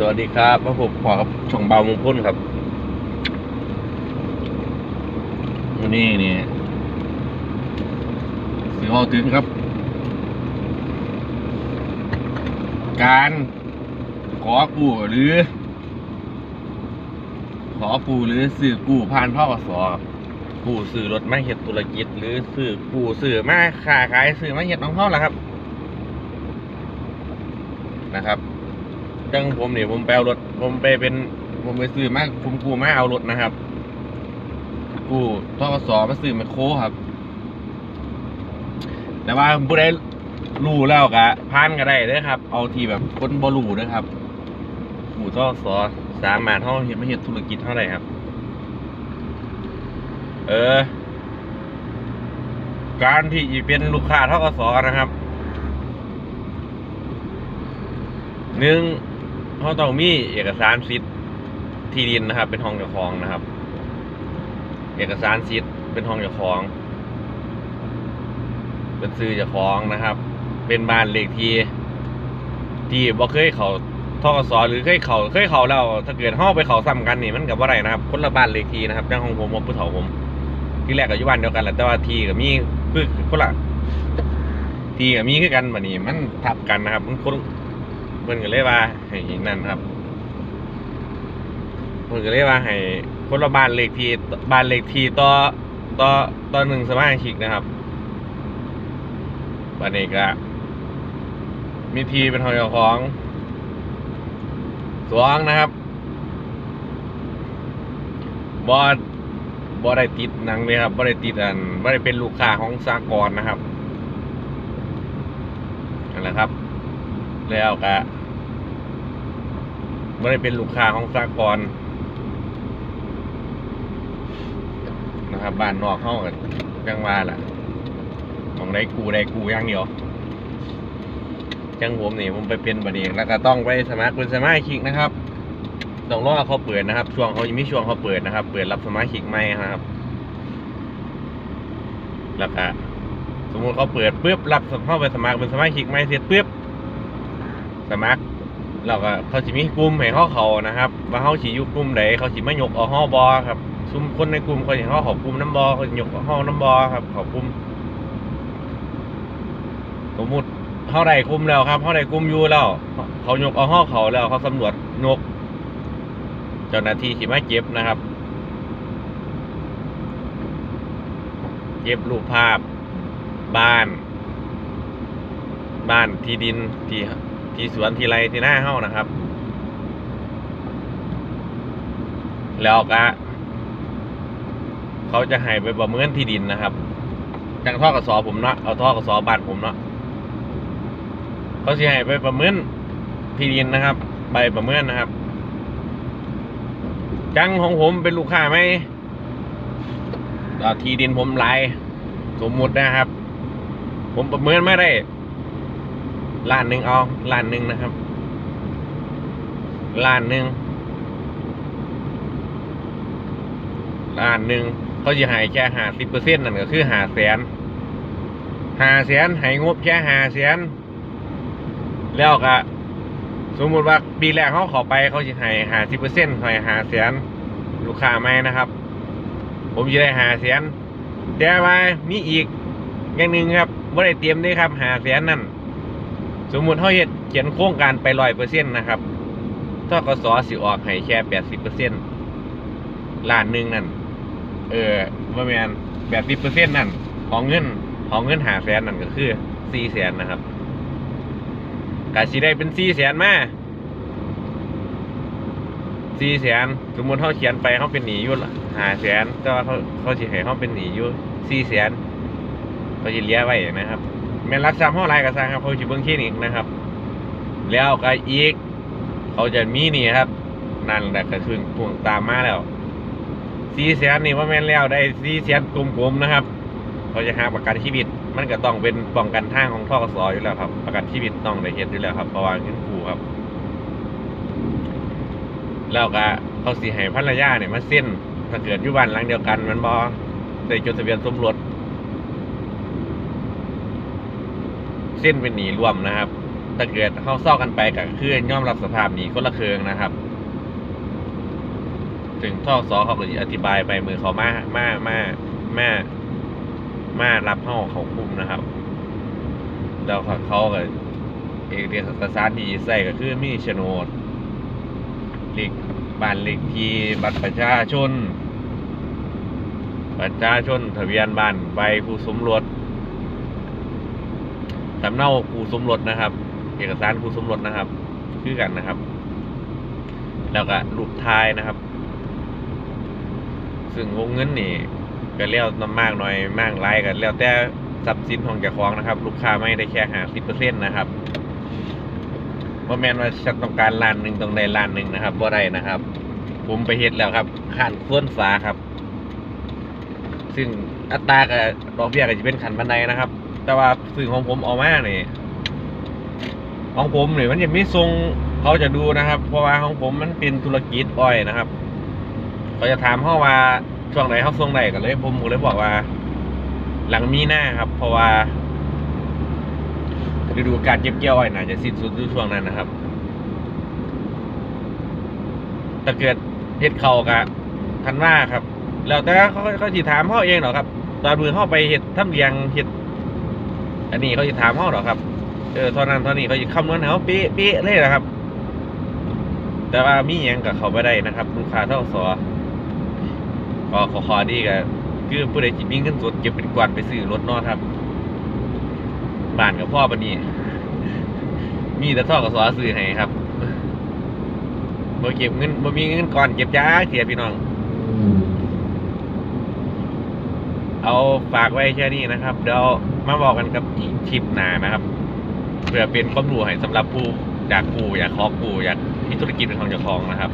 สวัสดีครับพระผมขอกับช่องเบามงพุ่นครับวันนี้นี่สิเอาถึงครับ การขอกู้หรือ ขอกู้หรือซื้อกู้ผ่านพ่อกสครับกู้ซื้อรถมาเฮ็ดธุรกิจ หรือซื้อกู้ซื้อมาค้าขายซื้อมาเฮ็ดน้องเฮาล่ะครับ นะครับ จังผมเนี่ยผมไปเอารถ ผมไปเป็น ผมไปซื้อมากผมกู้มาเอารถนะครับ กู้ทกสมาซื้อมคโคครับ แต่ว่าผู้ใดรู้แล้วกะพานก็ได้เด้ครับ เอาทีแบบคนบรู้เด้อครับกู้ทกสสามารถเฮาเฮ็ดมาเฮ็ดธุรกิจเท่าไดครับ เออ การที่เป็นลูกค้าทกสนะครับหนึ่ง เขาต้องมีเอกสารสิทธิ์ที่ดินนะครับ เป็นห้องเจ้าของนะครับ เอกสารสิทธิ์เป็นห้องเจ้าของ เป็นซื้อเจ้าของนะครับ เป็นบ้านเลขที่ที่บ่เคยเขาทกสหรือเคยเขาเคยเขาแล้วถ้าเกิดห้องไปเขาซ้ำกันนี่มันกับว่าไรนะครับ คนละบ้านเลขที่นะครับจังของผมว่าผู้เฒ่าผม ที่แรกกับยุบ้านเดียวกันแหละแต่ว่าทีกับมีคือคนละทีกับมีคือกันบัดนี้มันทับกันนะครับมันคน เพิ่นก็เลยว่าให้นั่นครับเพิ่นก็เลยว่าให้คนละบ้านเลขที่บ้านเลขที่ต่อต่อต่อหนึ่งสมาชิกนะครับบัดนี้ก็มีทีเป็นของเจ้าของสองนะครับบอดบอได้ติดหนังเลยครับบอได้ติดอันบอได้เป็นลูกค้าของสากลนะครับนั่นแหละครับ แล้วก็ ไม่ได้เป็นลูกค้าของสากลนะครับบ้านนอกเข้ากันจังว่าล่ะของได้กูได้กูอย่างเดียวจังผมนี่ผมไปเป็นบัดเองแล้วก็ต้องไปสมัครเป็นสมาชิกนะครับต้องรอเขาเปิดนะครับ ช่วงเขายังมีช่วงเขาเปิดนะครับ เปิดรับสมาชิกใหมครับ แล้วก็สมมุติเขาเปิดปุ๊บรับเข้าไปสมัครเป็นสมาชิกใหมเสร็จปุ๊บสมัคร เราก็เขาสิมีกลุ่มให้เขาเขานะครับ ว่าเขาสิอยู่กลุ่มใดเขาสิมายกเอาห้อบอครับซุมคนในกลุ่มเขาสิเขาขอกลุ่มน้ำบอเขายกเอาห้อน้ำบอครับขอกลุ่มสมมติเขาได้กลุ่มแล้วครับเขาได้กลุ่มอยู่แล้วเขายกเอาห้อเขาแล้วเขาสำรวจยกเจ้าหน้าที่สิมาเก็บนะครับเก็บรูปภาพ บ้าน บ้านที่ดินที่ ที่สวนที่ไรที่หน้าเฮ้านะครับ แล้วก็เขาจะให้ไปประเมินที่ดินนะครับจังท่อกระสอผมเนาะเอาท่อกระสอบ้านผมเนาะเขาจะให้ไปประเมินที่ดินนะครับ ใบประเมินนะครับ จังของผมเป็นลูกค้าไหมอ่าที่ดินผมหลายสมมุตินะครับ ผมประเมินไม่ได้ ล้านหนึ่งเอาล้านหนึ่งนะครับล้านหนึ่งล้านหนึ่งเขาจะหายแค่หาสิบเปอร์เซ็นต์นั่นก็คือหาแสนหาแสนให้งบแค่หาแสนแล้วก็สมมุติว่าปีแรกเขาขอไปเขาจะให้หาสิบเปอร์เซ็นต์ให้หาแสนลูกค้าไหมนะครับ ผมจะได้หาแสนแต่ว่ามีอีกอย่างหนึ่งครับไม่ได้เตรียมด้วยครับหาแสนนั่น สมมุติเขาเฮ็ดเขียนโครงการไปร้อยเปอร์เซ็นต์นะครับทกสสิออกให้แค่แปดสิบเปอร์เซ็นต์ล้านหนึ่งนั่น เออว่าแมนแปดสิบเปอร์เซ็นต์นั่น ของเงินของเงินหาแสนนั่นก็คือสี่แสนนะครับกาสิได้เป็นสี่แสนมาสี่แสนสมมติเขาเขียนไปเขาเป็นหนีอยู่หาแสนแต่ว่าเขาเขาสิให้เขาเป็นหนีอยู่สี่แสนเขาจะเลี้ยไว้นะครับ แม่นรักษาเท่าไรก็สร้างครับเขาจะเบิ้งคลินิกนะครับ แล้วก็อีก เขาจะมีนี่ครับ นั่นแหละก็คือพวงตามมาแล้วสีแสนนี่ว่าแม่นแล้วได้สีแสนกลมๆนะครับ เขาจะหาประกันชีวิต มันก็ต้องเป็นป้องกันทางของทกสอยู่แล้วครับ ประกันชีวิตต้องได้เฮ็ดอยู่แล้วครับเพราะว่าเงินกู้ครับ แล้วก็เขาสิให้ภรรยาเนี่ยมาเส้นถ้าเกิดอยู่บ้านหลังเดียวกันมันบ่ได้จดทะเบียนสมรส เส้นเป็นหนีรวมนะครับถ้าเกิดเขาเศร้ากันไปก็คือนย่อมรับสภาพหนีคนละเคืองนะครับ ถึงทอกสอเขาก็อธิบายไปมือเขามามามามามารับเข้าเขาคุมนะครับ แล้วเขาเขาก็เอกสารสารที่ใส่ก็คือมีโฉนดเลขบ้านเลขที่บัตรประชาชน ประชาชนทะเบียนบ้านใบผู้สมรส สำเนาผู้สมรสนะครับ เอกสารผู้สมรสนะครับคือกันนะครับ แล้วก็รูปถ่ายนะครับ ซึ่งวงเงินนี่ก็เลี้ยวน้ำมากหน่อยมากไรกันแล้วแต่ทรัพย์สินของเจ้าของนะครับ ลูกค้าไม่ได้แค่หาสิบเปอร์เซ็นต์นะครับว่าแมนว่าฉันต้องการล้านหนึ่งต้องได้ล้านหนึ่งนะครับบ่ได้นะครับ ผมไปเฮ็ดแล้วครับขันส่วนฝาครับ ซึ่งอัตรากับดอกเบี้ยก็จะเป็นขันบันไดนะครับ แต่ว่าซึ่งของผมเอามาเนี่ยของผมเนี่ยมันจะมีทรงเขาจะดูนะครับ เพราะว่าของผมมันเป็นธุรกิจอ้อยนะครับ เขาจะถามเขาว่าช่วงไหนเขาทรงไหนกันเลย ผมก็เลยบอกว่า หลังมีหน้าครับ เพราะว่าฤดูการเก็บเกี่ยวอ้อยน่าจะสิ้นสุดช่วงนั้นนะครับถ้าเกิดเฮ็ดเขากะทันว่าครับ แล้วแต่เขาเขาสิถามเขาเองหรอครับ ตอนมือเข้าไปเฮ็ดทำเลียงเฮ็ด อันนี้เขาสิถามเขาหรอกครับ เออเท่านั้นเท่านี้เขาสิคำนวณให้เขาเป๊ะเป๊ะเลยนะครับ แต่ว่ามีหยังกับเขาไม่ได้นะครับลูกค้าเท่าสอก็ขอขอดีก็คือผู้ใดจิมีเงินสดเก็บเป็นกวนไปซื้อรถเนอครับบ้านกับพ่อปานนี้มีแต่ท่อกับสอซื้อให้ครับบ่เก็บเงินบ่มีเงินก่อนเก็บจ้าเสียพี่น้อง เอาฝากไว้แค่นี้นะครับ เดี๋ยว มาบอกกันกับอีกคลิปหนานะครับเพื่อเป็นความรู้ให้สำหรับผู้อยากกู้อยากขอกู้อยากมีธุรกิจเป็นของเจ้าของนะครับ